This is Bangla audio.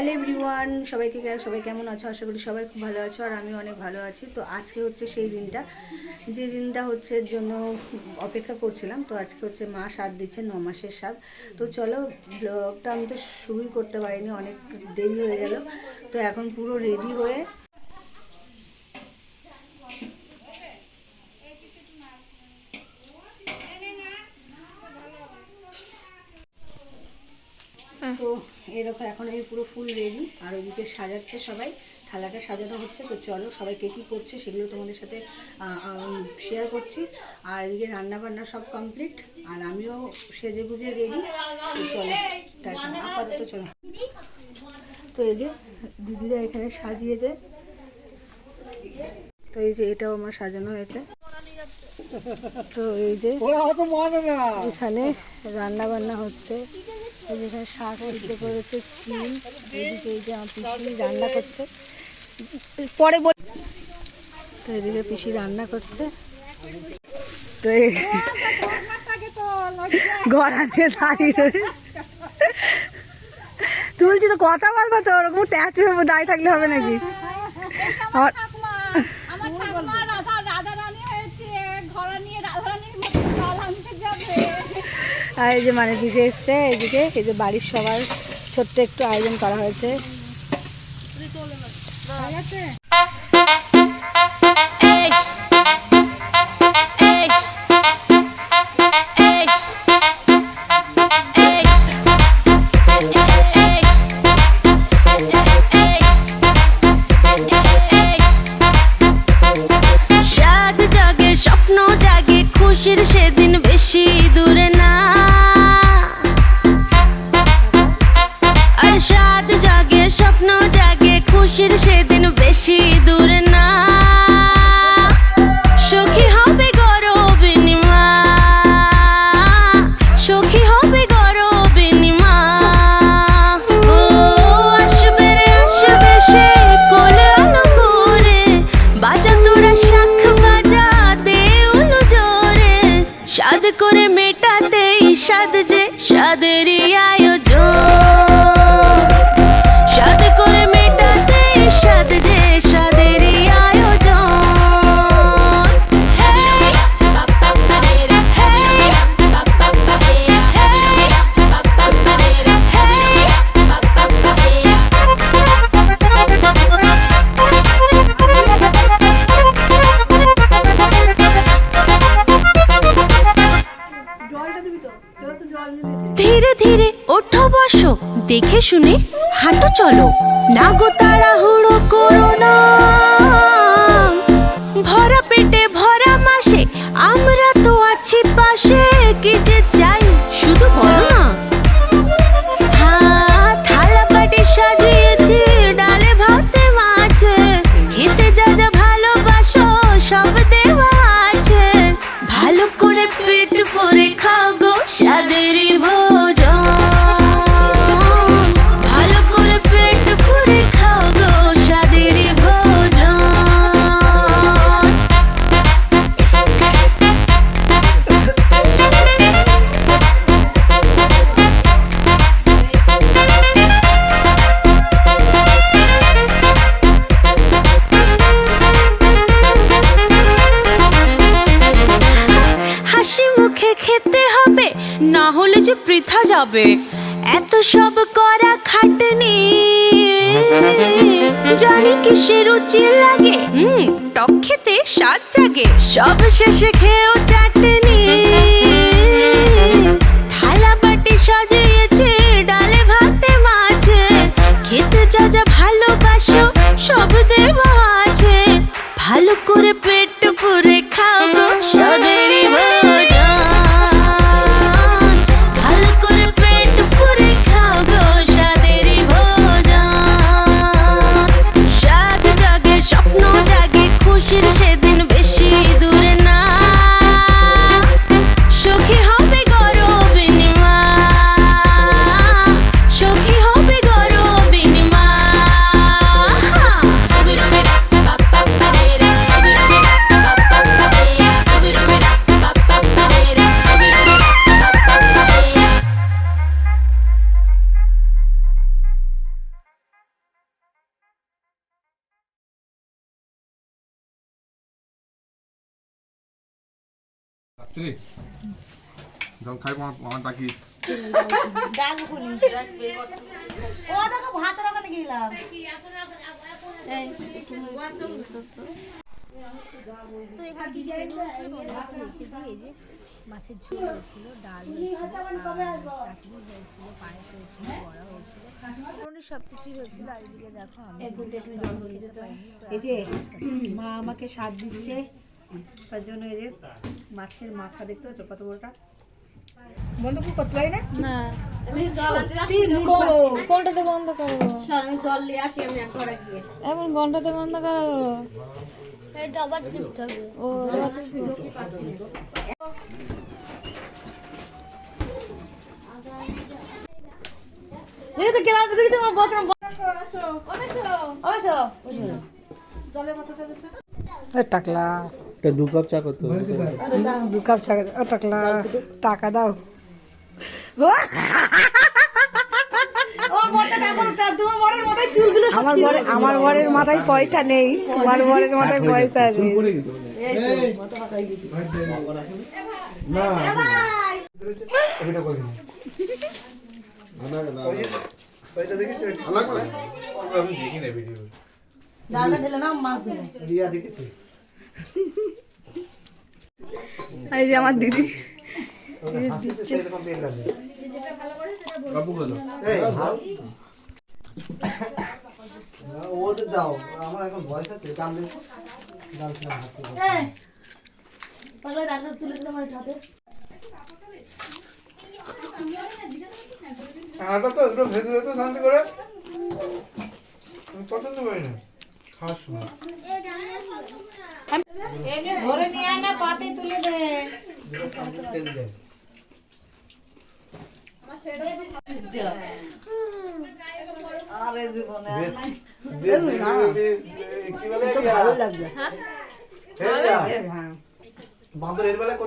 হ্যালো এভরিওয়ান, সবাইকে সবাই কেমন আছো? আশা করি সবাই খুব ভালো আছো আর আমি অনেক ভালো আছি। তো আজকে হচ্ছে সেই দিনটা। যে দিনটা হচ্ছে জন্য অপেক্ষা করছিলাম, তো আজকে হচ্ছে মা সাত দিচ্ছে ন মাসের সাত তো চলো ব্লগটা আমি তো শুরুই করতে পারিনি, অনেক দেরি হয়ে গেল। তো এখন পুরো রেডি হয়ে তো এই দেখো এখন আমি পুরো ফুল রেডি আর ওইদিকে সাজাচ্ছে সবাই থালাটা সাজানো হচ্ছে তো চলো সবাই কে কী করছে সেগুলো তোমাদের সাথে শেয়ার করছি। আর এদিকে রান্নাবান্না সব কমপ্লিট আর আমিও সেজে গুজে রেডি তো চলো আপাতত চলো। তো এই যে দিদিরা এখানে সাজিয়েছে তো এই যে এটাও আমার সাজানো হয়েছে। তো এই যে এখানে রান্না বান্না হচ্ছে। এখানে শাক সিদ্ধ করেছে ছিম এদিকে এই যে পিসি রান্না করছে। পরে বল তো এদিকে পিসি রান্না করছে। তো এই গড়া নিয়ে দাঁড়িয়ে তুলছি তো কথা বলব তো ওরকম ট্যাচ হয়ে দাঁড়িয়ে থাকলে হবে নাকি? আমার রাধা রানী হয়েছে ঘোড়া নিয়ে রাধা রানীর মতো জল আনতে আর এই যে মানে ভিজে এসছে এইদিকে এই যে বাড়ির সবার ছোট্ট একটু আয়োজন করা হয়েছে। শুনে হাঁটো, চলো। না গো তাড়াহুড়ো করো ভরা পেটে, ভরা মাসে আমরা তো আছি পাশে, কি যে চাই? শুধু বলো না। না হলে যে পৃথা যাবে। এত সব করা খাটনি। জানি কিসের রুচি লাগে। হুম, টক খেতে স্বাদ জাগে। সব শেষে খেয়েও চাটনি। ডাকিস তো যে মাছের ঝোল হয়েছিল ডাল হয়েছিল চাটনি হয়েছিল পায়েস হয়েছিল বড়া হয়েছিল সব কিছুই হয়েছিল আর দেখো আমি এই যে, মা আমাকে স্বাদ দিচ্ছে। তার জন্য এই যে মাছের মাথা দেখতে পাচ্ছ কত বড়টা? বন্ধ করে করতে পারি না কোনটাতে বন্ধ জল নিয়ে আসি আমি গিয়ে। ঘন্টাতে বন্ধ ও রবার আমার টাকলা দু কাপ চা করতে দু কাপ চা টাকলা টাকা দাও। আমার বরের আমার বরের মাথায় পয়সা নেই। তোমার বরের মাথায় পয়সা আছে দেখেছি? এই যে আমার দিদি। ওদের দাও আমার এখন বয়স আছে আটা তো একটু ভেজে দিত শান্তি করে। পছন্দ করি না। খাওয়ার সময়। ভালো লাগবে বাঁদর এর বেলায়